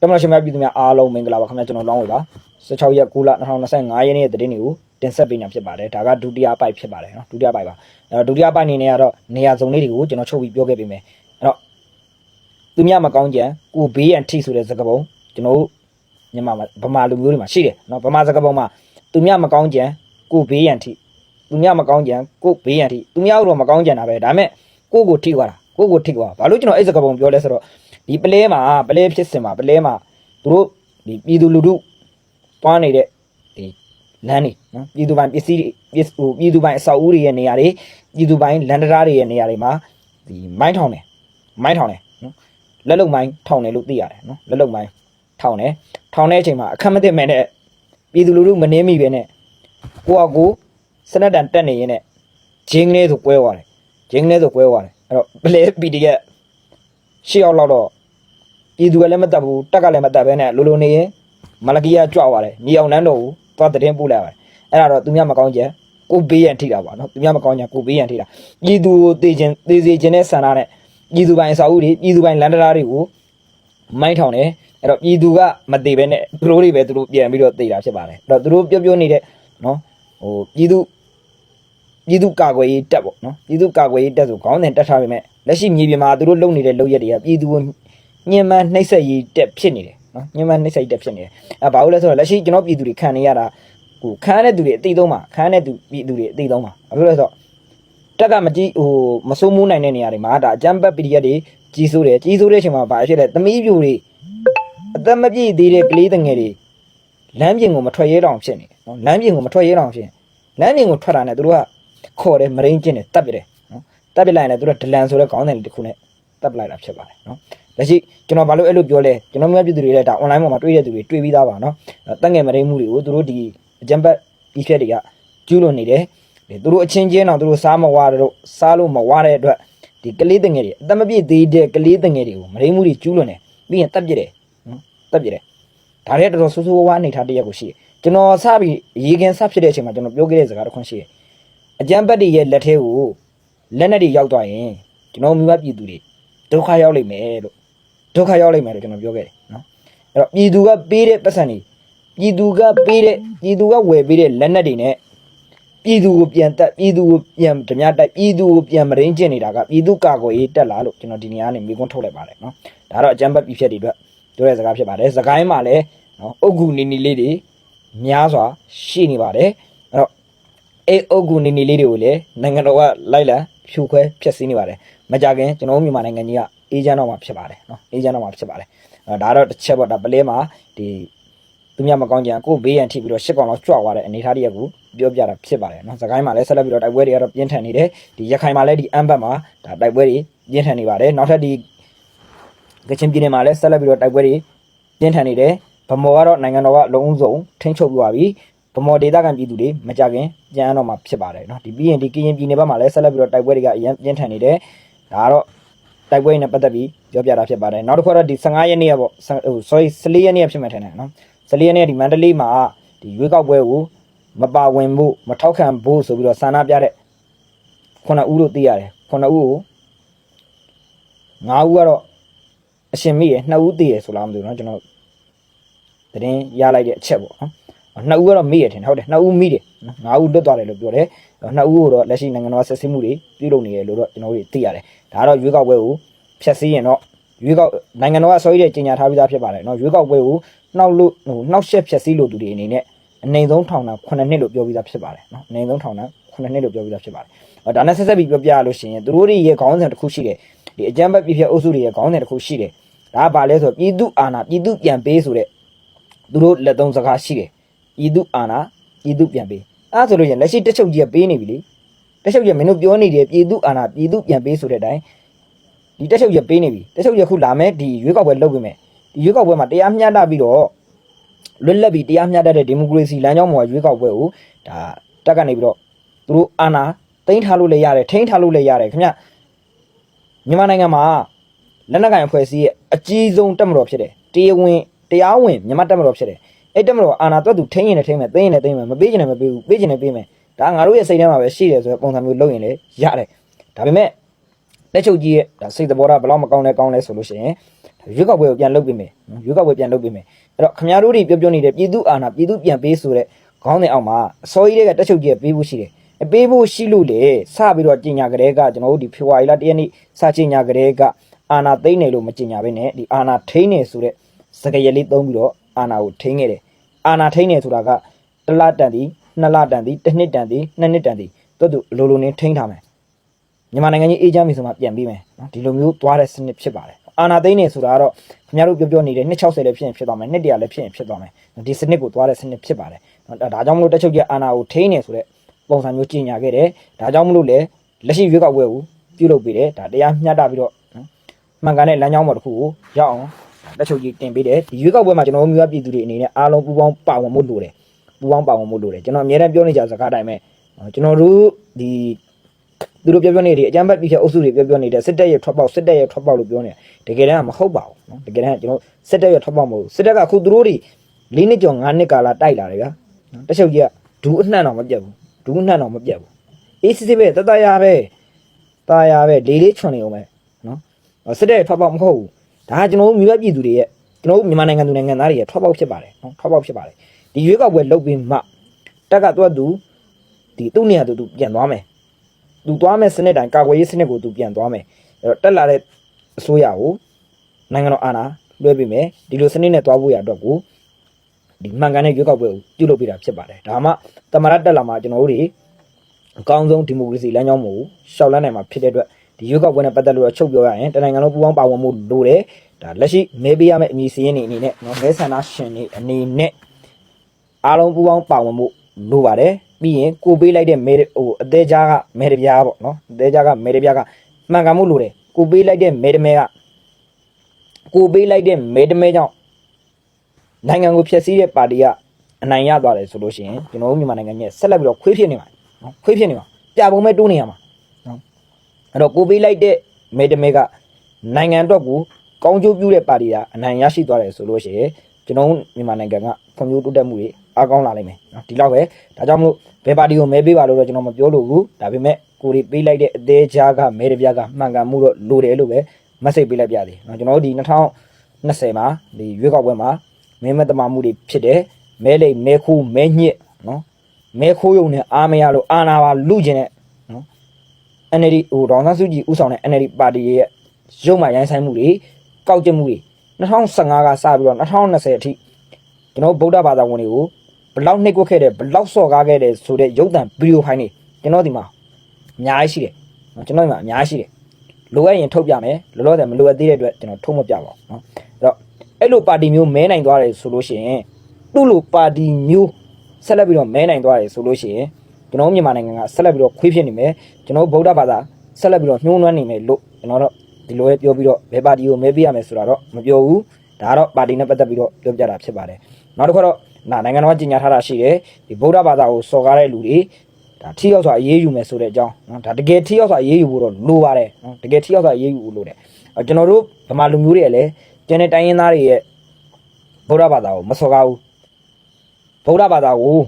တမန်ရှင်များပြည်သူများအားလုံးမင်္ဂလာပါခင်ဗျာကျွန်တော်လောင်းဝေပါ16ရက်9လ2025ရက်နေ့ရဲ့သတင်းတွေကိုတင်ဆက်ပေးနေဖြစ်ပါတယ်ဒါကဒုတိယပိုက်ဖြစ်ပါတယ်နော်ဒုတိယပိုက်ပါအဲတော့ဒုတိယပိုက်အနေနဲ့ကတော့နေရာစုံလေးတွေကိုကျွန်တော်ချုပ်ပြီးပြောခဲ့ပေးမယ်အဲ့တော့သူများမကောင်းကြံကိုဘေးရန်ထိဆိုတဲ့စကားပုံကျွန်တော်တို့မြန်မာမှာဗမာလူမျိုးတွေမှာရှိတယ်နော်ဗမာစကားပုံမှာသူများမကောင်းကြံကိုဘေးရန်ထိသူများမကောင်းကြံကိုဘေးရန်ထိသူများတော့မကောင်းကြံတာပဲဒါပေမဲ့ကိုကိုထိသွားတာကိုကိုထိသွားဘာလို့ကျွန်တော်အဲ့စကားပုံပြောလဲဆိုတော့ ဒီပလဲမှာပလဲဖြစ်စင်မှာပလဲမှာသူတို့ဒီပြည်သူလူထုတွားနေတဲ့ဒီလမ်းနေနော်ပြည်သူပိုင်ပစ္စည်းတွေပစ္စဟိုပြည်သူပိုင်အဆောက်အဦတွေရဲ့နေရာတွေပြည်သူပိုင်လန်ဒရာတွေရဲ့နေရာတွေမှာဒီမိုင်းထောင်တယ်မိုင်းထောင်တယ်နော်လက်လုံမိုင်းထောင်တယ်လို့သိရတယ်နော်လက်လုံမိုင်းထောင်တယ်ထောင်တဲ့အချိန်မှာအခက်မသိမဲ့နဲ့ပြည်သူလူထုမနှင်းမိပဲနဲ့ကိုယ့်အကိုစနက်တန်တက်နေရင်နဲ့ဂျင်းကလေးဆိုကွဲသွားတယ်ဂျင်းကလေးဆိုကွဲသွားတယ်အဲ့တော့ပလဲ PDF ရှေ့ရောက်လောက်တော့ ပြည်သူကလည်းမတက်ဘူးတက်ကလည်းမတက်ပဲနဲ့လိုလိုနေရင်မလကီယာကြွသွားတယ်ညီအောင်နန်းတော်ကိုသွားတဲ့တင်ပို့လိုက်ပါတယ်အဲ့ဒါတော့သူများမကောင်းကြကိုဘေးရန်ထိတာပါနော်သူများမကောင်းကြကိုဘေးရန်ထိတာပြည်သူကိုတေခြင်းတေစေခြင်းနဲ့ဆန္ဒနဲ့ပြည်သူပိုင်အစာအုပ်တွေပြည်သူပိုင်လန်ဒရာတွေကိုမိုင်းထောင်တယ်အဲ့တော့ပြည်သူကမတေပဲနဲ့သူတို့တွေပဲသူတို့ပြန်ပြီးတော့တေတာဖြစ်ပါတယ်အဲ့တော့သူတို့ပြောပြောနေတဲ့နော်ဟိုပြည်သူပြည်သူကာကွယ်ရေးတက်ပေါ့နော်ပြည်သူကာကွယ်ရေးတက်ဆိုခေါင်းစဉ်တက်ထားပေမဲ့လက်ရှိမြေပြင်မှာသူတို့လုပ်နေတဲ့လုပ်ရက်တွေကပြည်သူကို ညှဉ်းပန်းနှိပ်စက်ရေးတက်ဖြစ်နေတယ်နော်ညှဉ်းပန်းနှိပ်စက်ရေးတက်ဖြစ်နေတယ်အဲဘာလို့လဲဆိုတော့လက်ရှိကျွန်တော်ပြည်သူတွေခံနေရတာဟိုခံရတဲ့သူတွေအတိအသုံးပါခံရတဲ့သူပြည်သူတွေအတိအသုံးပါဘာလို့လဲဆိုတော့တက်ကမကြည့်ဟိုမစိုးမိုးနိုင်တဲ့နေရာတွေမှာဒါအကြမ်းဖက် PDF တွေကြီးစိုးတယ်ကြီးစိုးတဲ့အချိန်မှာဘာဖြစ်လဲသမီးပြူတွေအသက်မပြည့်သေးတဲ့ကလေးတငယ်တွေလမ်းပြင်ကိုမထွက်ရဲတောင်ဖြစ်နေတယ်နော်လမ်းပြင်ကိုမထွက်ရဲတောင်ဖြစ်နေလမ်းပြင်ကိုထွက်တာနဲ့သူတို့ကခေါ်တယ်မရင်းကျင်းတယ်တပ်ပြတယ်နော်တပ်ပြလိုက်ရင်လည်းသူတို့ဒလန်ဆိုတဲ့ခေါင်းစဉ်လေးတစ်ခုနဲ့တပ်ပလိုက်တာဖြစ်ပါတယ်နော် လက်ရှိကျွန်တော်ဘာလို့အဲ့လိုပြောလဲကျွန်တော်မျိုးပြည်သူတွေလည်းဒါ online ပေါ်မှာတွေ့တဲ့သူတွေတွေ့ပြီးသားပါနော်တက်ငယ်မရင်းမှုတွေကိုသူတို့ဒီအကြံပတ်ပြီးဖြတ်တွေကကျူးလွန်နေတယ်သူတို့အချင်းချင်းတော့သူတို့စားမဝါတော့စားလို့မဝါတဲ့အတွက်ဒီကလေးတငယ်တွေအသက်မပြည့်သေးတဲ့ကလေးတငယ်တွေကိုမရင်းမှုတွေကျူးလွန်တယ်ပြီးရင်တပ်ပြတယ်နော်တပ်ပြတယ်ဒါတွေတော်တော်ဆိုးဆိုးဝါးဝါအနေထားတစ်ရက်ကိုရှိတယ်ကျွန်တော်စပြီးရေခင်စဖြစ်တဲ့အချိန်မှာကျွန်တော်ပြောခဲ့တဲ့စကားတစ်ခွန်းရှိတယ်အကြမ်းဖက်တွေရဲ့လက်ထဲကိုလက်နဲ့တွေရောက်သွားရင်ကျွန်တော်မိဘပြည်သူတွေဒုက္ခရောက်လိမ့်မယ်လို့ ဒုက္ခရောက်လိမ့်မယ်လို့ကျွန်တော်ပြောခဲ့တယ်နော်အဲ့တော့ပြည်သူကပေးတဲ့ပတ်စံတွေပြည်သူကပေးတဲ့ပြည်သူကဝယ်ပေးတဲ့လက်နက်တွေနဲ့ပြည်သူကိုပြန်တက်ပြည်သူကိုပြန်ဓမြတိုက်ပြည်သူကိုပြန်မရင်းကျင်နေတာကပြည်သူကာကွယ်ရေးတက်လာလို့ကျွန်တော်ဒီနေရာကနေမိကွန်းထုတ်လိုက်ပါတယ်နော်ဒါတော့အကြမ်းဖက်ပြည်ဖြတ်တွေအတွက်ပြောတဲ့စကားဖြစ်ပါတယ်စကိုင်းမှာလည်းနော်အုတ်ဂူနီနီလေးတွေများစွာရှိနေပါတယ်အဲ့တော့အဲ့အုတ်ကူနေနေလေးတွေကိုလည်းနိုင်ငံတော်ကလိုက်လံဖြူခွဲဖျက်ဆီးနေပါတယ်မကြခင်ကျွန်တော်တို့မြန်မာနိုင်ငံကြီးက အေဂျင့်တော့မှာဖြစ်ပါတယ်နော်အေဂျင့်တော့မှာဖြစ်ပါတယ်ဒါတော့တစ်ချက်ပေါ့ဒါပလဲမှာဒီသူများမကောင်းကြံကိုဘေးရန်ထိပြီးတော့ရှစ်ကောင်လောက်ကြွားသွားတဲ့အနေထားတရက်ကိုပြောပြတာဖြစ်ပါတယ်နော်စကိုင်းမှာလည်းဆက်လက်ပြီးတော့တိုက်ပွဲတွေကတော့ပြင်းထန်နေတယ်ဒီရခိုင်မှာလည်းဒီအမ်ဘတ်မှာဒါတိုက်ပွဲတွေပြင်းထန်နေပါတယ်နောက်ထပ်ဒီကချင်ပြည်နယ်မှာလည်းဆက်လက်ပြီးတော့တိုက်ပွဲတွေပြင်းထန်နေတယ်ဗမော်ကတော့နိုင်ငံတော်ကလုံအောင်ဆုံးထိန်းချုပ်ပြီးပါပြီဗမော်ဒေသခံပြည်သူတွေမကြခင်ကြံရတော့မှာဖြစ်ပါတယ်နော်ဒီပြီးရင်ဒီကရင်ပြည်နယ်ဘက်မှာလည်းဆက်လက်ပြီးတော့တိုက်ပွဲတွေကအရင်ပြင်းထန်နေတယ်ဒါကတော့ တိုက်ပွဲနဲ့ပတ်သက်ပြီးပြောပြတာဖြစ်ပါတယ်နောက်တစ်ခုကတော့ဒီ15ရက်နေ့ကပေါ့ဟို sorry 14ရက်နေ့ကဖြစ်မှထင်တယ်เนาะ14ရက်နေ့ကဒီမန္တလေးမှာဒီရွေးကောက်ပွဲကိုမပါဝင်ဖို့မထောက်ခံဖို့ဆိုပြီးတော့ဆန္ဒပြတဲ့ခုနှစ်ဦးလို့သိရတယ်ခုနှစ်ဦးကို၅ဦးကတော့အရှင်မိရယ်နှစ်ဦးသိရယ်ဆိုလားမသိဘူးเนาะကျွန်တော်သတင်းရလိုက်တဲ့အချက်ပေါ့နော် နှစ်ဦးကတော့မိရထင်တယ်ဟုတ်တယ်နှစ်ဦးမိတယ်နော်ငါးဦးလွတ်သွားတယ်လို့ပြောတယ်နှစ်ဦးကိုတော့လက်ရှိနိုင်ငံတော်ဆက်စည်းမှုတွေပြုလုပ်နေတယ်လို့တော့ကျွန်တော်တို့သိရတယ်ဒါကတော့ရွေးကောက်ပွဲကိုဖျက်ဆီးရင်တော့ရွေးကောက်နိုင်ငံတော်ကဆော်ရည်ကြေညာထားပြီးသားဖြစ်ပါတယ်နော်ရွေးကောက်ပွဲကိုနှောက်လို့ဟိုနှောက်ရှက်ဖျက်ဆီးလို့သူတွေအနေနဲ့အနေဆုံးထောင်တာ9နှစ်လို့ပြောပြီးသားဖြစ်ပါတယ်နော်အနေဆုံးထောင်တာ9နှစ်လို့ပြောပြီးသားဖြစ်ပါတယ်အော်ဒါနဲ့ဆက်ဆက်ပြီးပြောပြရလို့ရှိရင်သူတို့တွေရဲ့ခေါင်းစဉ်တစ်ခုရှိတယ်ဒီအကြမ်းဖက်ပြည့်ပြည့်အုပ်စုတွေရဲ့ခေါင်းစဉ်တစ်ခုရှိတယ်ဒါကဘာလဲဆိုတော့ပြည်သူအာဏာပြည်သူပြန်ပေးဆိုတဲ့သူတို့လက်သုံးစကားရှိတယ် ပြည်သူအာဏာပြည်သူပြန်ပေးအဲ့ဒါဆိုလို့ရင်လက်ရှိတက်ချုပ်ကြီးကပေးနေပြီလေတက်ချုပ်ကြီးကမင်းတို့ပြောနေတယ်ပြည်သူအာဏာပြည်သူပြန်ပေးဆိုတဲ့အတိုင်းဒီတက်ချုပ်ကြီးကပေးနေပြီတက်ချုပ်ကြီးကခုလာမယ်ဒီရွေးကောက်ပွဲလုပ်ပေးမယ်ဒီရွေးကောက်ပွဲမှာတရားမျှတပြီးတော့လွတ်လပ်ပြီးတရားမျှတတဲ့ဒီမိုကရေစီလမ်းကြောင်းပေါ်ကရွေးကောက်ပွဲကိုဒါတက်ကနေပြီးတော့သူတို့အာဏာသိမ်းထားလို့လည်းရတယ်ထိန်းထားလို့လည်းရတယ်ခင်ဗျမြန်မာနိုင်ငံမှာလက်နက်ကင်အဖွဲ့အစည်းရဲ့အကြီးဆုံးတက်မတော်ဖြစ်တယ်တရားဝင်တရားဝင်မြန်မာတက်မတော်ဖြစ်တယ် အဲ့တက်မလို့အာနာတွက်သူထိန်းရင်လည်းထိန်းမယ်သိရင်လည်းသိမယ်မပေးချင်လည်းမပေးဘူးပေးချင်လည်းပေးမယ်ဒါငါတို့ရဲ့စိတ်ထဲမှာပဲရှိတယ်ဆိုတဲ့ပုံစံမျိုးလုပ်ရင်လည်းရတယ်ဒါပေမဲ့လက်ချုပ်ကြီးရဲ့ဒါစိတ်သဘောထားဘယ်လောက်မကောင်းလဲကောင်းလဲဆိုလို့ရှိရင်ရွေးကောက်ပွဲကိုပြန်လုပ်ပေးမယ်နော်ရွေးကောက်ပွဲပြန်လုပ်ပေးမယ်အဲ့တော့ခင်ဗျားတို့တွေပြောပြောနေတဲ့ပြည်သူအာဏာပြည်သူပြန်ပေးဆိုတဲ့ခေါင်းစဉ်အောက်မှာအစောကြီးတွေကတက်ချုပ်ကြီးကပေးဖို့ရှိတယ်အပေးဖို့ရှိလို့လေစပြီးတော့ကြီးညာကြတဲ့ကကျွန်တော်တို့ဒီဖေဖော်ဝါရီလ၁ရက်နေ့စကြီးညာကြတဲ့ကအာဏာသိမ်းတယ်လို့မကြီးညာဘဲနဲ့ဒီအာဏာထိန်းနေဆိုတဲ့စကားရလေးသုံးပြီးတော့ အာဏာကိုထိန်းခဲ့တယ်အာဏာထိန်းနေဆိုတာကတစ်လတန်သည်နှစ်လတန်သည်တစ်နှစ်တန်သည်နှစ်နှစ်တန်သည်တို့တို့လိုလိုနဲ့ထိန်းထားမယ်မြန်မာနိုင်ငံကြီးအေးချမ်းပြီဆိုမှပြန်ပြီးမယ်နော်ဒီလိုမျိုးသွားတဲ့စနစ်ဖြစ်ပါတယ်အာနာသိန်းနေဆိုတာကတော့ခင်ဗျားတို့ပြောပြောနေတဲ့260လည်းဖြစ်ရင်ဖြစ်သွားမယ်200လည်းဖြစ်ရင်ဖြစ်သွားမယ်ဒီစနစ်ကိုသွားတဲ့စနစ်ဖြစ်ပါတယ်နော်ဒါဒါကြောင့်မလို့တက်ချုပ်ကြီးအာနာကိုထိန်းနေဆိုတဲ့ပုံစံမျိုးကြီးညာခဲ့တယ်ဒါကြောင့်မလို့လေလက်ရှိရွေးကောက်ပွဲကိုပြုလုပ်ပေးတယ်ဒါတရားမျှတပြီးတော့နော်မှန်ကန်တဲ့လမ်းကြောင်းပေါ်တစ်ခုကိုရောက်အောင် တက်ချုပ်ကြီးတင်ပေးတယ်ဒီရွေးကောက်ပွဲမှာကျွန်တော်တို့မျိုးပြည်သူတွေအနေနဲ့အားလုံးပူးပေါင်းပါဝင်မှုလိုတယ်ပူးပေါင်းပါဝင်မှုလိုတယ်ကျွန်တော်အများအားပြောနေကြစကားတိုင်းပဲကျွန်တော်တို့ဒီသူတို့ပြောပြောနေတယ်အကြမ်းဖက်ပြီးတဲ့အုပ်စုတွေပြောပြောနေတဲ့စစ်တပ်ရဲ့ထွက်ပေါက်စစ်တပ်ရဲ့ထွက်ပေါက်လို့ပြောနေတယ်တကယ်တမ်းကမဟုတ်ပါဘူးနော်တကယ်တမ်းကကျွန်တော်စစ်တပ်ရဲ့ထွက်ပေါက်မဟုတ်ဘူးစစ်တပ်ကခုသူတို့တွေ၄နှစ်ကျော်၅နှစ်ကာလတိုက်လာတယ်ဗျာနော်တချို့ကြီးကဒူးအနှံ့တော့မပြတ်ဘူးဒူးအနှံ့တော့မပြတ်ဘူးအေးစစ်စစ်ပဲတတရပဲตาရပဲလေးလေးချွန်နေအောင်ပဲနော်စစ်တပ်ရဲ့ထွက်ပေါက်မဟုတ်ဘူး ဒါကကျွန်တော်တို့မြို့ပြည်သူတွေရဲ့ကျွန်တော်တို့မြန်မာနိုင်ငံသူနိုင်ငံသားတွေရဲ့ထွက်ပေါက်ဖြစ်ပါတယ်နော်ထွက်ပေါက်ဖြစ်ပါတယ်ဒီရွေးကောက်ပွဲလုပ်ပြီးမှတက်ကသူကသူဒီသူ့နေရာသူသူပြန်သွားမယ်သူသွားမဲ့စနစ်တိုင်းကာကွယ်ရေးစနစ်ကိုသူပြန်သွားမယ်အဲ့တော့တက်လာတဲ့အစိုးရကိုနိုင်ငံတော်အာဏာလွှဲပေးမယ်ဒီလိုစနစ်နဲ့သွားဖို့ရအတွက်ကိုဒီမှန်ကန်တဲ့ရွေးကောက်ပွဲကိုပြုလုပ်ပေးတာဖြစ်ပါတယ်ဒါမှတမရတက်လာမှာကျွန်တော်တို့တွေအကောင်းဆုံးဒီမိုကရေစီလမ်းကြောင်းကိုရှောက်လန်းနိုင်မှာဖြစ်တဲ့အတွက် ဒီရွေးကောက်ပွဲနဲ့ပတ်သက်လို့အချုပ်ပြောရရင်တနိုင်ငံလုံးပူးပေါင်းပါဝင်မှုလိုတယ်ဒါလက်ရှိမဲပေးရမယ့်အမည်စီးရင်နေအနေနဲ့နော်မဲဆန္ဒရှင်တွေအနေနဲ့အားလုံးပူးပေါင်းပါဝင်မှုလိုပါတယ်ပြီးရင်ကိုပေးလိုက်တဲ့မဲဟိုအသေးကြားကမဲတပြားပေါ့နော်အသေးကြားကမဲတပြားကမှန်ကန်မှုလိုတယ်ကိုပေးလိုက်တဲ့မဲတမဲကကိုပေးလိုက်တဲ့မဲတမဲကြောင့်နိုင်ငံကိုဖျက်ဆီးတဲ့ပါတီကအနိုင်ရသွားတယ်ဆိုလို့ရှိရင်ကျွန်တော်တို့မြန်မာနိုင်ငံရဲ့ဆက်လက်ပြီးတော့ခွေးဖြစ်နေမှာနော်ခွေးဖြစ်နေမှာပြပုံမဲ့တိုးနေရမှာနော် အဲ့တော့ကိုပေးလိုက်တဲ့မဲတမဲကနိုင်ငံအတွက်ကိုကောင်းကျိုးပြုတဲ့ပါတီကအနိုင်ရရှိသွားတယ်ဆိုလို့ရှိရင်ကျွန်တော်တို့မြန်မာနိုင်ငံကဖွံ့ဖြိုးတိုးတက်မှုတွေအားကောင်းလာလိမ့်မယ်နော်ဒီလောက်ပဲဒါကြောင့်မလို့ဘယ်ပါတီကိုမဲပေးပါလို့တော့ကျွန်တော်မပြောလို့ဘူးဒါပေမဲ့ကိုရီပေးလိုက်တဲ့အသေးချားကမဲတပြားကမှန်ကန်မှုတော့လိုတယ်လို့ပဲ message ပေးလိုက်ပြသည်နော်ကျွန်တော်တို့ဒီ2020မှာဒီရွေးကောက်ပွဲမှာမဲမတမာမှုတွေဖြစ်တယ်မဲလိမ်မဲခိုးမဲညစ်နော်မဲခိုးရုံနဲ့အားမရလို့အာနာပါလူကျင်တဲ့နော် NLD ဟိုဒေါန်ဆန်းစုကြည်ဥဆောင်တဲ့ NLD ပါတီရဲ့ရုံမှရိုင်းဆိုင်မှုတွေကောက်ကျမှုတွေ2015ကစပြီးတော့2020အထိကျွန်တော်ဗုဒ္ဓဘာသာဝင်တွေကိုဘလောက်နှိပ်ကွက်ခဲ့တယ်ဘလောက်စော်ကားခဲ့တယ်ဆိုတဲ့ရုပ်သံဗီဒီယိုဖိုင်တွေကျွန်တော်ဒီမှာအများကြီးရှိတယ်နော်ကျွန်တော်ဒီမှာအများကြီးရှိတယ်လိုအပ်ရင်ထုတ်ပြမယ်လောလောဆယ်မလိုအပ်သေးတဲ့အတွက်ကျွန်တော်ထုတ်မပြပါဘူးနော်အဲ့တော့အဲ့လိုပါတီမျိုးမဲနိုင်သွားတယ်ဆိုလို့ရှိရင်သူ့လိုပါတီမျိုးဆက်လက်ပြီးတော့မဲနိုင်သွားတယ်ဆိုလို့ရှိရင် ကျွန်တော်မြန်မာနိုင်ငံကဆက်လက်ပြီးတော့ခွေးဖြစ်နေမယ်ကျွန်တော်ဗုဒ္ဓဘာသာဆက်လက်ပြီးတော့ညှိုးနွမ်းနေမယ်လို့ကျွန်တော်တော့ဒီလိုပဲပြောပြီးတော့ဘယ်ပါတီကိုမဲပေးရမယ်ဆိုတာတော့မပြောဘူးဒါကတော့ပါတီနဲ့ပတ်သက်ပြီးတော့ပြောပြတာဖြစ်ပါတယ်နောက်တစ်ခါတော့နာနိုင်ငံတော်ကကြီးညာထားတာရှိတယ်ဒီဗုဒ္ဓဘာသာကိုစော်ကားတဲ့လူတွေဒါထိရောက်စွာအေးအေးယူမယ်ဆိုတဲ့အကြောင်းနော်ဒါတကယ်ထိရောက်စွာအေးအေးယူဖို့တော့လိုပါတယ်နော်တကယ်ထိရောက်စွာအေးအေးယူဖို့လိုတယ်အဲကျွန်တော်တို့ဗမာလူမျိုးတွေလည်းကျန်တဲ့တိုင်းရင်းသားတွေရဲ့ဗုဒ္ဓဘာသာကိုမစော်ကားဘူးဗုဒ္ဓဘာသာကို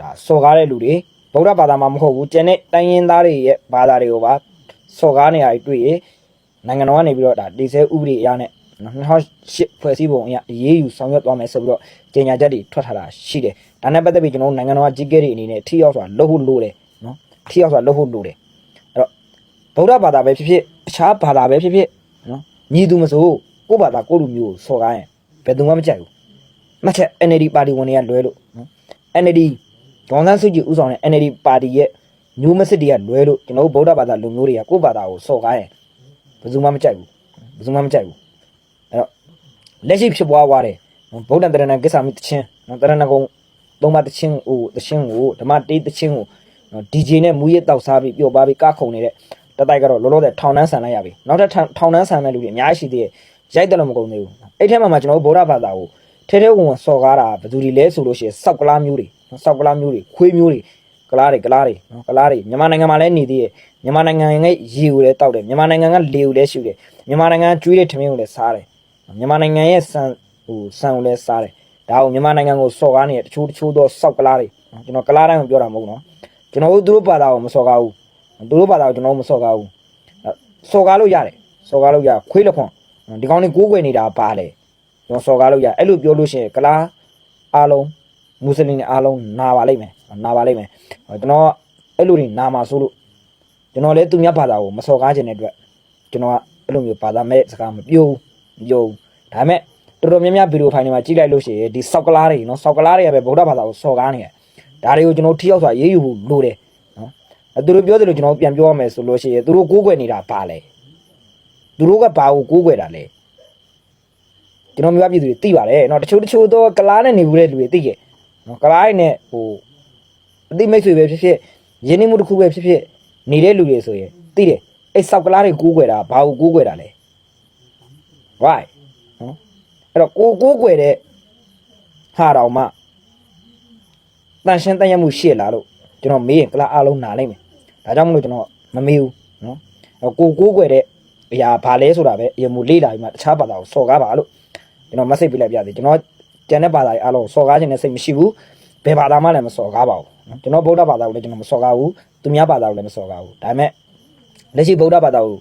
ဒါစော်ကားတဲ့လူတွေ ဗုဒ္ဓဘာသာမှာမဟုတ်ဘူးကျန်တဲ့တိုင်းရင်းသားတွေရဲ့ဘာသာတွေကိုပါစော်ကားနေရတွေ့ရင်နိုင်ငံတော်ကနေပြီးတော့ဒါတိစဲဥပဒေအရနဲ့2008ဖွဲ့စည်းပုံအရအရေးယူဆောင်ရွက်သွားမယ်ဆိုပြီးတော့ကြေညာချက်တွေထွက်ထားတာရှိတယ်။ဒါနဲ့ပတ်သက်ပြီးကျွန်တော်တို့နိုင်ငံတော်ကကြီးကဲတွေအနေနဲ့ထိရောက်စွာလုပ်ဖို့လိုတယ်နော်။ထိရောက်စွာလုပ်ဖို့လိုတယ်။အဲ့တော့ဗုဒ္ဓဘာသာပဲဖြစ်ဖြစ်အခြားဘာသာပဲဖြစ်ဖြစ်နော်။ညီသူမဆိုကိုယ့်ဘာသာကိုယ့်လူမျိုးကိုစော်ကားရင်ဘယ်သူမှမကြိုက်ဘူး။မှတ်ချက် NLD ပါတီဝင်တွေကလွဲလို့နော်။ NLD ဒေါန်ဆန်းစုကြည်ဦးဆောင်တဲ့ NLD ပါတီရဲ့မျိုးမစစ်တွေကလွဲလို့ကျွန်တော်တို့ဗုဒ္ဓဘာသာလူမျိုးတွေကကိုယ့်ဘာသာကိုစော်ကားရင်ဘယ်သူမှမကြိုက်ဘူး။ဘယ်သူမှမကြိုက်ဘူး။အဲ့တော့လက်ရှိဖြစ်ပွားသွားတယ်ဗုဒ္ဓတရဏကိစ္စမိတချင်းနော်တရဏဂုံသုံးပါတချင်းဟိုတချင်းကိုဓမ္မတေးတချင်းကိုနော် DJ နဲ့မူရက်တောက်စားပြီးပျော်ပါပြီးကခုံနေတဲ့တတိုက်ကတော့လောလောဆယ်ထောင်နှန်းဆန်လိုက်ရပြီနောက်ထပ်ထောင်နှန်းဆန်မဲ့လူတွေအများကြီးရှိသေးတယ်ရိုက်တယ်လို့မကုန်သေးဘူးအဲ့ထဲမှာမှကျွန်တော်ဗုဒ္ဓဘာသာကိုထဲထဲဝင်ဝင်စော်ကားတာဘယ်သူတွေလဲဆိုလို့ရှိရင်စောက်ကလားမျိုးတွေ စောက်ကလားမျိုးတွေခွေးမျိုးတွေကလားတွေကလားတွေနော်ကလားတွေမြန်မာနိုင်ငံမှာလည်းနေသေးတယ်မြန်မာနိုင်ငံရဲ့ရေကိုလည်းတောက်တယ်မြန်မာနိုင်ငံကလေကိုလည်းရှူတယ်မြန်မာနိုင်ငံကကျွေးတဲ့ထမင်းကိုလည်းစားတယ်မြန်မာနိုင်ငံရဲ့စံဟိုဆန်ကိုလည်းစားတယ်ဒါကိုမြန်မာနိုင်ငံကိုစော်ကားနေတဲ့တချို့တချို့သောစောက်ကလားတွေနော်ကျွန်တော်ကလားတိုင်းကိုပြောတာမဟုတ်ဘူးနော်ကျွန်တော်တို့သူတို့ဘာသာကိုမစော်ကားဘူးသူတို့ဘာသာကိုကျွန်တော်မစော်ကားဘူးအဲစော်ကားလို့ရတယ်စော်ကားလို့ရခွေးလက်ခွန်ဒီကောင်းလေးကိုးကွယ်နေတာပါလေကျွန်တော်စော်ကားလို့ရအဲ့လိုပြောလို့ရှိရင်ကလားအားလုံး မွတ်စလင်တွေအားလုံးနာပါလိမ့်မယ်နာပါလိမ့်မယ်ကျွန်တော်အဲ့လိုတွေနာမှာဆိုလို့ကျွန်တော်လည်းသူများဘာသာကိုမစော်ကားခြင်းတဲ့အတွက်ကျွန်တော်ကအဲ့လိုမျိုးဘာသာမဲ့စကားမပြောဘူးယုံဒါပေမဲ့တော်တော်များများဗီဒီယိုဖိုင်တွေမှာကြည့်လိုက်လို့ရှိရင်ဒီစောက်ကလားတွေနော်စောက်ကလားတွေကပဲဗုဒ္ဓဘာသာကိုစော်ကားနေတယ်ဒါတွေကိုကျွန်တော်ထိရောက်စွာရေးယူဖို့လိုတယ်နော်သူတို့ပြောတယ်လို့ကျွန်တော်ပြန်ပြောရမယ်ဆိုလို့ရှိရင်သူတို့ကိုးကွယ်နေတာဘာလဲသူတို့ကဘာကိုကိုးကွယ်တာလဲကျွန်တော်မျိုးပြည်သူတွေသိပါတယ်နော်တချို့တချို့တော့ကလားနဲ့နေဘူးတဲ့လူတွေသိရဲ့ နော်ကဘာနဲ့ဟိုအတိမိတ်ဆွေပဲဖြစ်ဖြစ်ရင်းနှီးမှုတစ်ခုပဲဖြစ်ဖြစ်နေတဲ့လူတွေဆိုရင်သိတယ်အဲ့ဆောက်ကလားတွေကူးကွယ်တာဘာကိုကူးကွယ်တာလဲ right နော်အဲ့တော့ကိုကိုကွယ်တဲ့ဟာတော်မှတန်ရှင်းတန်ရမှုရှိလားလို့ကျွန်တော်မေးရင်ကလားအားလုံးနာလိုက်မယ်ဒါကြောင့်မလို့ကျွန်တော်မမေးဘူးနော်အဲ့ကိုကိုကွယ်တဲ့အရာဘာလဲဆိုတာပဲအရင်မူလေ့လာပြီးမှတခြားဘာသာကိုစော်ကားပါလို့ကျွန်တော် message ပေးလိုက်ပြသေးကျွန်တော် ကျန်တဲ့ဘာသာတွေအားလုံးစော်ကားခြင်းနဲ့စိတ်မရှိဘူးဘယ်ဘာသာမှလည်းမစော်ကားပါဘူးနော်ကျွန်တော်ဗုဒ္ဓဘာသာကိုလည်းကျွန်တော်မစော်ကားဘူးသူများဘာသာကိုလည်းမစော်ကားဘူးဒါပေမဲ့လက်ရှိဗုဒ္ဓဘာသာကို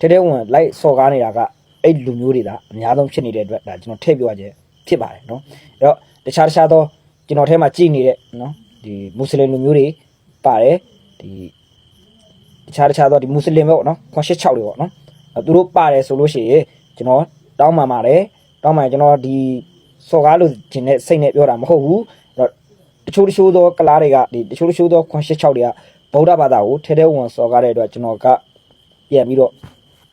ထဲထဲဝင်လိုက်စော်ကားနေတာကအဲ့လူမျိုးတွေဒါအများဆုံးဖြစ်နေတဲ့အတွက်ဒါကျွန်တော်ထည့်ပြောရခြင်းဖြစ်ပါတယ်နော်အဲ့တော့တခြားတခြားသောကျွန်တော်ထဲမှာကြည်နေတဲ့နော်ဒီမွတ်စလင်လူမျိုးတွေပါတယ်ဒီတခြားတခြားသောဒီမွတ်စလင်ပဲပေါ့နော်ခွန်ရှစ်6တွေပေါ့နော်အဲ့သူတို့ပါတယ်ဆိုလို့ရှိရင်ကျွန်တော်တောင်းပန်ပါတယ်တောင်းမှကျွန်တော်ဒီ စော်ကားလို့ခြင်းနဲ့စိတ်နဲ့ပြောတာမဟုတ်ဘူးအဲ့တော့တချို့တချို့သောကလားတွေကဒီတချို့တချို့သောခွန်ရှစ်6တွေကဗုဒ္ဓဘာသာကိုထဲထဲဝင်စော်ကားတဲ့အတွက်ကျွန်တော်ကပြန်ပြီးတော့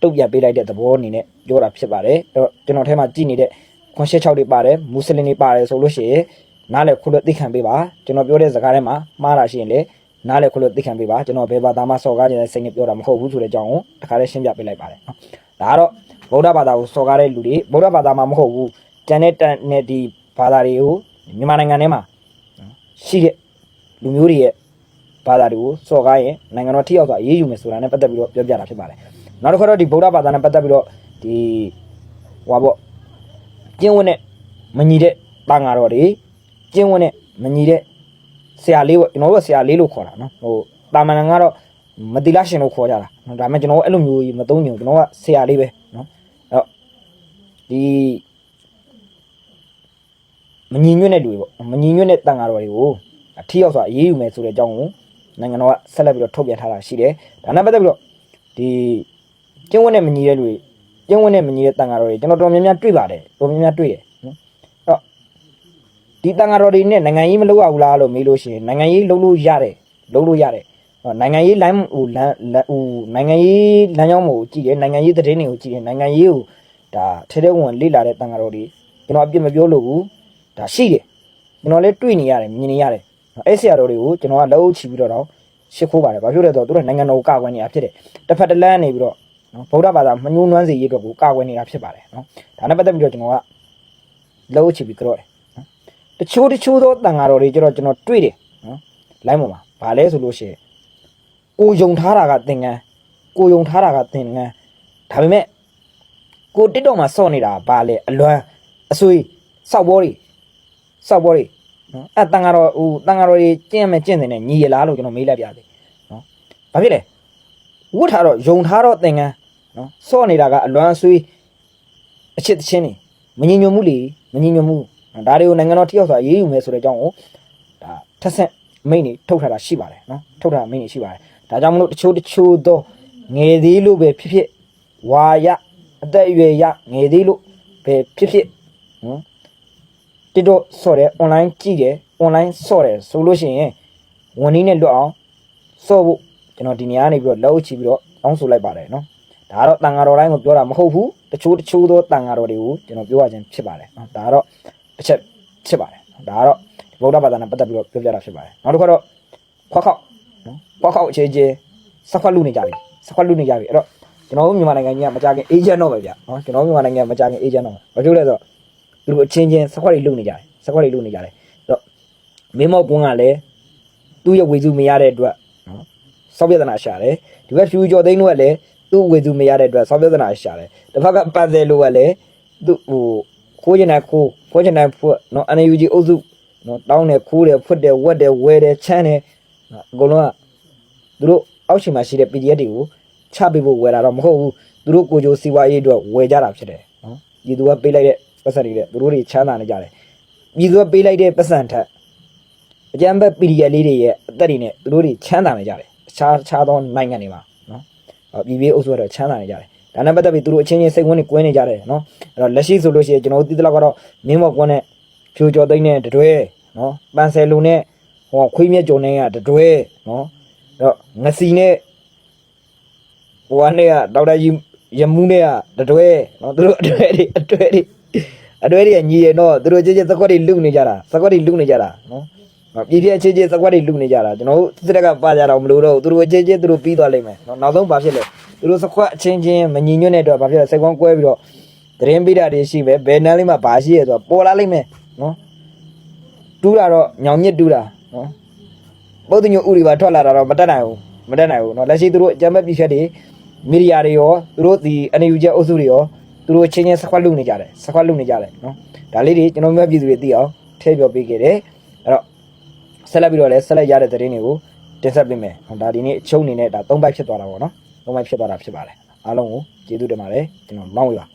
တုတ်ပြန်ပေးလိုက်တဲ့သဘောအနေနဲ့ပြောတာဖြစ်ပါတယ်အဲ့တော့ကျွန်တော်ထဲမှာကြည်နေတဲ့ခွန်ရှစ်6တွေပါတယ်မွတ်စလင်တွေပါတယ်ဆိုလို့ရှိရင်နားလေခုလို့သိခံပေးပါကျွန်တော်ပြောတဲ့စကားထဲမှာမှားတာရှိရင်လေနားလေခုလို့သိခံပေးပါကျွန်တော်ဘယ်ဘာသာမှစော်ကားခြင်းနဲ့စိတ်နဲ့ပြောတာမဟုတ်ဘူးဆိုတဲ့အကြောင်းကိုတခါလေးရှင်းပြပေးလိုက်ပါတယ်နော်ဒါကတော့ဗုဒ္ဓဘာသာကိုစော်ကားတဲ့လူတွေဗုဒ္ဓဘာသာမှာမဟုတ်ဘူး ကျန်တဲ့တန်နဲ့ဒီဘာသာတွေကိုမြန်မာနိုင်ငံထဲမှာနော်ရှိတဲ့လူမျိုးတွေရဲ့ဘာသာတွေကိုစော်ကားရင်နိုင်ငံတော်ထိရောက်စွာအေးအေးယူမယ်ဆိုတာနဲ့ပတ်သက်ပြီးတော့ပြောပြတာဖြစ်ပါတယ်နောက်တစ်ခါတော့ဒီဗုဒ္ဓဘာသာနဲ့ပတ်သက်ပြီးတော့ဒီဟွာပေါ့ကျင့်ဝတ်နဲ့မညီတဲ့တန်ဃာတော်တွေကျင့်ဝတ်နဲ့မညီတဲ့ဆရာလေးပေါ့ကျွန်တော်တို့ကဆရာလေးလို့ခေါ်တာနော်ဟိုတာမန်ကတော့မတိလရှင်လို့ခေါ်ကြတာနော်ဒါပေမဲ့ကျွန်တော်တို့အဲ့လိုမျိုးကြီးမသုံးညင်ကျွန်တော်ကဆရာလေးပဲနော်ဒီ မညီညွတ်တဲ့လူတွေပေါ့မညီညွတ်တဲ့တန်ဃာတော်တွေကိုအထီရောက်စွာအေးအေးယူမယ်ဆိုတဲ့အကြောင်းကိုနိုင်ငံတော်ကဆက်လက်ပြီးတော့ထုတ်ပြန်ထားတာရှိတယ်။ဒါနဲ့ပတ်သက်ပြီးတော့ဒီကျင်းဝတ်နဲ့မညီတဲ့လူတွေကျင်းဝတ်နဲ့မညီတဲ့တန်ဃာတော်တွေကျွန်တော်တော်များများတွေ့ပါတယ်တော်များများတွေ့တယ်နော်။အဲ့တော့ဒီတန်ဃာတော်တွေနဲ့နိုင်ငံရေးမလုပ်ရဘူးလားလို့မေးလို့ရှိရင်နိုင်ငံရေးလုပ်လို့ရတယ်လုပ်လို့ရတယ်။ဟောနိုင်ငံရေး line ဟိုလမ်းဟိုနိုင်ငံရေးလမ်းကြောင်းကိုကြည့်တယ်နိုင်ငံရေးသတင်းတွေကိုကြည့်တယ်နိုင်ငံရေးကိုဒါထဲထဲဝင်လေ့လာတဲ့တန်ဃာတော်တွေကျွန်တော်အပြစ်မပြောလို့ဘူး ဒါရှိတယ်ကျွန်တော်လည်းတွေ့နေရတယ်မြင်နေရတယ်နော်အဲ့ဆရာတော်တွေကိုကျွန်တော်ကလက်အုပ်ချီပြီးတော့တော့ရှ िख ိုးပါတယ်ဘာဖြစ်လဲဆိုတော့သူတို့နိုင်ငံတော်ကိုကာကွယ်နေတာဖြစ်တယ်တစ်ဖက်တစ်လမ်းနေပြီးတော့နော်ဗုဒ္ဓဘာသာမညှိုးနွမ်းစေရေးအတွက်ကိုကာကွယ်နေတာဖြစ်ပါတယ်နော်ဒါနဲ့ပတ်သက်ပြီးတော့ကျွန်တော်ကလက်အုပ်ချီပြီးကြော့တယ်နော်တချို့တချို့သောတန်ဃာတော်တွေကျတော့ကျွန်တော်တွေ့တယ်နော်လိုင်းပေါ်မှာဘာလဲဆိုလို့ရှိရင်ကိုယုံထားတာကသင်္ကန်းကိုယုံထားတာကသင်္ကန်းဒါပေမဲ့ကိုတစ်တော့မှာစော့နေတာဘာလဲအလွမ်းအဆွေးစောက်ဘောတွေ စောက်ဘောတွေနော်အဲတန်ဃာတော်ဟိုတန်ဃာတော်တွေကျင့်ရမယ်ကျင့်တယ်နဲ့ညီရလားလို့ကျွန်တော်မေးလိုက်ပြတယ်နော်ဘာဖြစ်လဲဝတ်ထားတော့ယုံထားတော့သင်္ကန်းနော်စော့နေတာကအလွမ်းအဆွေးအချစ်တချင်းနေမညီညွတ်မှုလေမညီညွတ်မှုနော်ဒါတွေကိုနိုင်ငံတော်ထိရောက်စွာရေးယူမယ်ဆိုတဲ့အကြောင်းကိုဒါထက်ဆက်မိတ်နေထုတ်ထားတာရှိပါတယ်နော်ထုတ်ထားတာမိတ်နေရှိပါတယ်ဒါကြောင့်မလို့တချို့တချို့သောငယ်သေးလို့ပဲဖြစ်ဖြစ်ဝါရအသက်အရွယ်ရငယ်သေးလို့ပဲဖြစ်ဖြစ်နော် တစ်တော့ဆော့တယ် online ကြည့်တယ် online ဆော့တယ်ဆိုလို့ရှိရင်ဝန်ကြီးနဲ့လွတ်အောင်ဆော့ဖို့ကျွန်တော်ဒီနေရာနေပြီးတော့လက်အုပ်ချပြီးတော့တောင်းဆိုလိုက်ပါတယ်နော်ဒါကတော့တန်ဃာတော်တိုင်းကိုပြောတာမဟုတ်ဘူးတချို့တချို့သောတန်ဃာတော်တွေကိုကျွန်တော်ပြောရခြင်းဖြစ်ပါတယ်နော်ဒါကတော့တစ်ချက်ဖြစ်ပါတယ်ဒါကတော့ဗုဒ္ဓဘာသာနဲ့ပတ်သက်ပြီးတော့ပြောပြတာဖြစ်ပါတယ်နောက်တစ်ခါတော့ခွက်ခောက်နော်ခွက်ခောက်အခြေချင်းစခွက်လူနေကြပြီစခွက်လူနေကြပြီအဲ့တော့ကျွန်တော်တို့မြန်မာနိုင်ငံကြီးကမကြခင်အေဂျင့်တော့ပဲဗျနော်ကျွန်တော်တို့မြန်မာနိုင်ငံကမကြခင်အေဂျင့်တော့ဘာဖြစ်လဲဆိုတော့ သူတို့အချင်းချင်းစခွက်တွေလုပ်နေကြတယ်စခွက်တွေလုပ်နေကြတယ်အဲ့တော့မင်းမောက်ကွန်းကလည်းသူ့ရဲ့ဝေစုမရတဲ့အတွက်နော်စောပြဿနာရှာတယ်ဒီဘက်ဖြူကျော်သိန်းတို့ကလည်းသူ့ဝေစုမရတဲ့အတွက်စောပြဿနာရှာတယ်တစ်ဖက်ကပတ်သက်လို့ကလည်းသူ့ဟိုခိုးချင်တဲ့ခိုးခိုးချင်တဲ့ဖွက်နော် NUG အုပ်စုနော်တောင်းတယ်ခိုးတယ်ဖွက်တယ်ဝက်တယ်ဝဲတယ်ချမ်းတယ်နော်အကုန်လုံးကသူတို့အောက်ခြေမှာရှိတဲ့ PDF တွေကိုချပေးဖို့ဝယ်တာတော့မဟုတ်ဘူးသူတို့ကိုယ်ကျိုးစီးပွားရေးအတွက်ဝယ်ကြတာဖြစ်တယ်နော်ပြည်သူကပေးလိုက်တဲ့ ပတ်စံတွေတဲ့သူတို့တွေချမ်းသာနေကြတယ်ပြည်သူကပေးလိုက်တဲ့ပတ်စံထက်အကြမ်းဖက် PDF လေးတွေရဲ့အသက်တွေနဲ့သူတို့တွေချမ်းသာနေကြတယ်အခြားခြားသောနိုင်ငံတွေမှာနော်အော်ပြည်ပြည်အုပ်စုကတော့ချမ်းသာနေကြတယ်ဒါနဲ့ပတ်သက်ပြီးသူတို့အချင်းချင်းစိတ်ဝင်နေကွင်းနေကြတယ်နော်အဲ့တော့လက်ရှိဆိုလို့ရှိရင်ကျွန်တော်တို့သိသလောက်ကတော့မင်းမော်ကွန်းနဲ့ဖြိုကျော်သိန်းနဲ့တတွဲနော်ပန်ဆယ်လုံနဲ့ဟောခွေးမြက်ကြုံနဲ့ကတတွဲနော်အဲ့တော့ငစီနဲ့ဟိုကနေကဒေါက်တာကြီးရမူးနဲ့ကတတွဲနော်သူတို့အတွဲတွေအတွဲတွေ အတွဲတွေကညီရင်တော့သူတို့ချင်းချင်းသကွက်တွေလုနေကြတာသကွက်တွေလုနေကြတာနော်ပြည့်ပြည့်ချင်းချင်းသကွက်တွေလုနေကြတာကျွန်တော်တို့စစ်တက်ကပါကြတော့မလို့တော့သူတို့ချင်းချင်းသူတို့ပြီးသွားလိမ့်မယ်နော်နောက်ဆုံးဘာဖြစ်လဲသူတို့သကွက်အချင်းချင်းမညီညွတ်တဲ့အတွက်ဘာဖြစ်လဲစိတ်ကောင်းကွဲပြီးတော့တရင်ပိတာတွေရှိပဲဘယ်နန်းလေးမှာဘာရှိရဲဆိုတော့ပေါ်လာလိမ့်မယ်နော်တူးတာတော့ညောင်ညစ်တူးတာနော်ပုဒ်ညိုဥတွေပါထွက်လာတာတော့မတက်နိုင်ဘူးမတက်နိုင်ဘူးနော်လက်ရှိသူတို့အကြမ်းဖက်ပြည့်ဖြတ်တွေမီဒီယာတွေရောသူတို့ဒီ NUG အုပ်စုတွေရော သူတို့ချင်းချင်းစခွက်လုပ်နေကြတယ်စခွက်လုပ်နေကြတယ်နော်ဒါလေးတွေကျွန်တော်မျိုးပြည်သူတွေသိအောင်ထည့်ပြောပေးခဲ့တယ်အဲ့တော့ဆက်လက်ပြီးတော့လည်းဆက်လက်ရတဲ့သတင်းတွေကိုတင်ဆက်ပေးမယ်ဒါဒီနေ့အချုပ်အနေနဲ့ဒါ၃ဘိုက်ဖြစ်သွားတာပေါ့နော်၃ဘိုက်ဖြစ်သွားတာဖြစ်ပါတယ်အားလုံးကိုကျေးဇူးတင်ပါတယ်ကျွန်တော်မောင်းရပါ